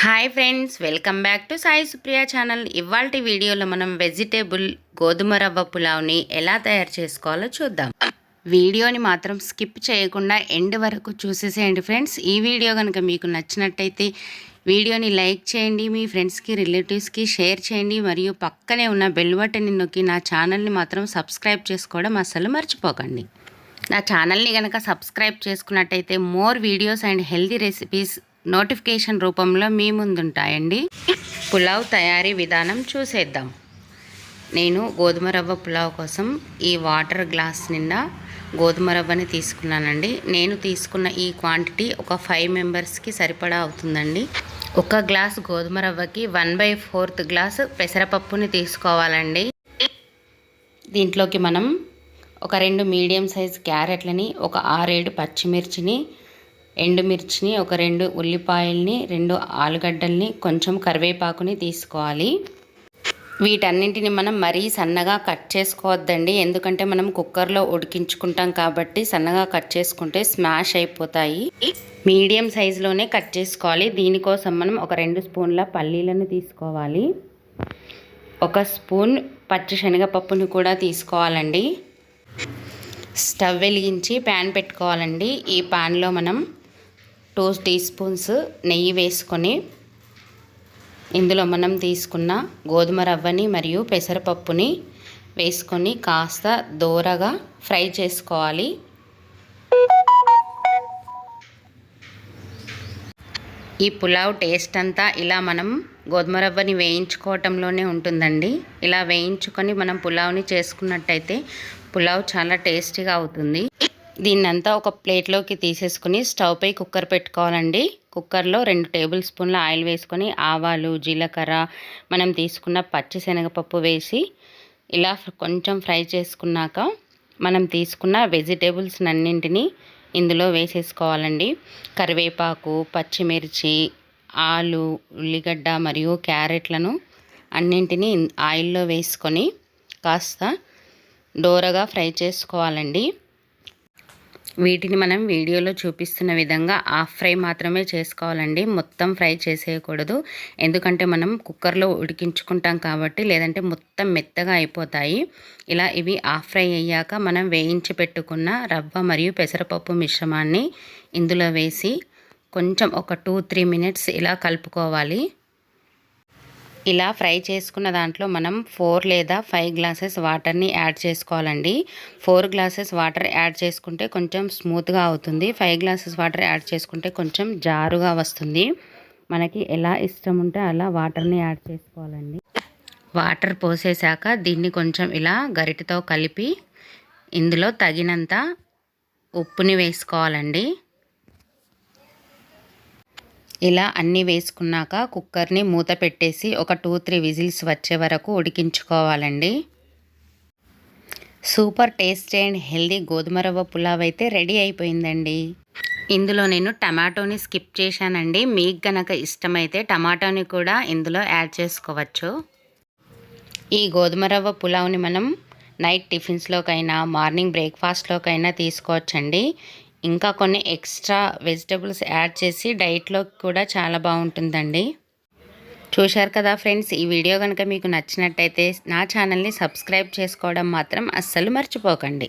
Hi friends welcome back to Sai Supriya channel. ఇవాళ వీడియోలో మనం వెజిటేబుల్ గోధుమ రవ్వ పులావ్ని ఎలా తయారు చేసుకోవాలో చూద్దాం. వీడియోని మాత్రం స్కిప్ చేయకుండా ఎండ్ వరకు చూసేసేయండి ఫ్రెండ్స్. ఈ వీడియో కనుక మీకు నచ్చినట్టయితే వీడియోని లైక్ చేయండి మీ ఫ్రెండ్స్కి రిలేటివ్స్కి షేర్ చేయండి మరియు పక్కనే ఉన్న బెల్ బటన్ని నొక్కి నా ఛానల్ని మాత్రం సబ్స్క్రైబ్ చేసుకోవడం అస్సలు మర్చిపోకండి. నా ఛానల్ని కనుక సబ్స్క్రైబ్ చేసుకున్నట్టయితే more videos and healthy recipes notification రూపంలో మీ ముందుంటాయండి. పులావ్ తయారీ విధానం చూసేద్దాం. నేను గోధుమ రవ్వ పులావ్ కోసం ఈ వాటర్ గ్లాస్ నిండా గోధుమ రవ్వని తీసుకున్నానండి. నేను తీసుకున్న ఈ క్వాంటిటీ ఒక ఫైవ్ మెంబర్స్కి సరిపడా అవుతుందండి. ఒక గ్లాస్ గోధుమ రవ్వకి వన్ బై ఫోర్త్ గ్లాస్ పెసరపప్పుని తీసుకోవాలండి. దీంట్లోకి మనం ఒక రెండు మీడియం సైజ్ క్యారెట్లని ఒక ఆరేడు పచ్చిమిర్చిని ఎండుమిర్చిని ఒక రెండు ఉల్లిపాయల్ని రెండు ఆలుగడ్డల్ని కొంచెం కరివేపాకుని తీసుకోవాలి. వీటన్నింటిని మనం మరీ సన్నగా కట్ చేసుకోవద్దండి. ఎందుకంటే మనం కుక్కర్లో ఉడికించుకుంటాం కాబట్టి సన్నగా కట్ చేసుకుంటే స్మాష్ అయిపోతాయి. మీడియం సైజులోనే కట్ చేసుకోవాలి. దీనికోసం మనం ఒక రెండు స్పూన్ల పల్లీలను తీసుకోవాలి. ఒక స్పూన్ పచ్చి శనగపప్పుని కూడా తీసుకోవాలండి. స్టవ్ వెలిగించి ప్యాన్ పెట్టుకోవాలండి. ఈ ప్యాన్లో మనం టూ టీ స్పూన్స్ నెయ్యి వేసుకొని ఇందులో మనం తీసుకున్న గోధుమ రవ్వని మరియు పెసరపప్పుని వేసుకొని కాస్త దోరగా ఫ్రై చేసుకోవాలి. ఈ పులావ్ టేస్ట్ అంతా ఇలా మనం గోధుమ రవ్వని వేయించుకోవటంలోనే ఉంటుందండి. ఇలా వేయించుకొని మనం పులావ్ని చేసుకున్నట్టయితే పులావ్ చాలా టేస్టీగా అవుతుంది. దీన్నంతా ఒక ప్లేట్లోకి తీసేసుకుని స్టవ్ పై కుక్కర్ పెట్టుకోవాలండి. కుక్కర్లో రెండు టేబుల్ స్పూన్ల ఆయిల్ వేసుకొని ఆవాలు జీలకర్ర మనం తీసుకున్న పచ్చి శనగపప్పు వేసి ఇలా కొంచెం ఫ్రై చేసుకున్నాక మనం తీసుకున్న వెజిటేబుల్స్ అన్నింటినీ ఇందులో వేసేసుకోవాలండి. కరివేపాకు పచ్చిమిర్చి ఆలు ఉల్లిగడ్డ మరియు క్యారెట్లను అన్నింటినీ ఆయిల్లో వేసుకొని కాస్త డోరగా ఫ్రై చేసుకోవాలండి. వీటిని మనం వీడియోలో చూపిస్తున్న విధంగా హాఫ్ ఫ్రై మాత్రమే చేసుకోవాలండి. మొత్తం ఫ్రై చేసేయకూడదు. ఎందుకంటే మనం కుక్కర్లో ఉడికించుకుంటాం కాబట్టి లేదంటే మొత్తం మెత్తగా అయిపోతాయి. ఇలా ఇవి హాఫ్ ఫ్రై అయ్యాక మనం వేయించి పెట్టుకున్న రవ్వ మరియు పెసరపప్పు మిశ్రమాన్ని ఇందులో వేసి కొంచెం ఒక టూ త్రీ మినిట్స్ ఇలా కలుపుకోవాలి. ఇలా ఫ్రై చేసుకున్న దాంట్లో మనం ఫోర్ లేదా ఫైవ్ గ్లాసెస్ వాటర్ని యాడ్ చేసుకోవాలండి. ఫోర్ గ్లాసెస్ వాటర్ యాడ్ చేసుకుంటే కొంచెం స్మూత్గా అవుతుంది. ఫైవ్ గ్లాసెస్ వాటర్ యాడ్ చేసుకుంటే కొంచెం జారుగా వస్తుంది. మనకి ఎలా ఇష్టం ఉంటే అలా వాటర్ని యాడ్ చేసుకోవాలండి. వాటర్ పోసేసాక దీన్ని కొంచెం ఇలా గరిటతో కలిపి ఇందులో తగినంత ఉప్పుని వేసుకోవాలండి. ఇలా అన్నీ వేసుకున్నాక కుక్కర్ని మూత పెట్టేసి ఒక టూ త్రీ విజిల్స్ వచ్చే వరకు ఉడికించుకోవాలండి. సూపర్ టేస్ట్ అండ్ హెల్దీ గోధుమ రవ్వ పులావ్ అయితే రెడీ అయిపోయిందండి. ఇందులో నేను టమాటోని స్కిప్ చేశానండి. మీకు గనక ఇష్టమైతే టమాటోని కూడా ఇందులో యాడ్ చేసుకోవచ్చు. ఈ గోధుమ రవ్వ పులావ్ని మనం నైట్ టిఫిన్స్లోకైనా మార్నింగ్ బ్రేక్ఫాస్ట్లోకైనా తీసుకోవచ్చండి. ఇంకా కొన్ని ఎక్స్ట్రా వెజిటబుల్స్ యాడ్ చేసి డైట్లో కూడా చాలా బాగుంటుందండి. చూశారు కదా ఫ్రెండ్స్ ఈ వీడియో కనుక మీకు నచ్చినట్టయితే నా ఛానల్ని సబ్స్క్రైబ్ చేసుకోవడం మాత్రం అస్సలు మర్చిపోకండి.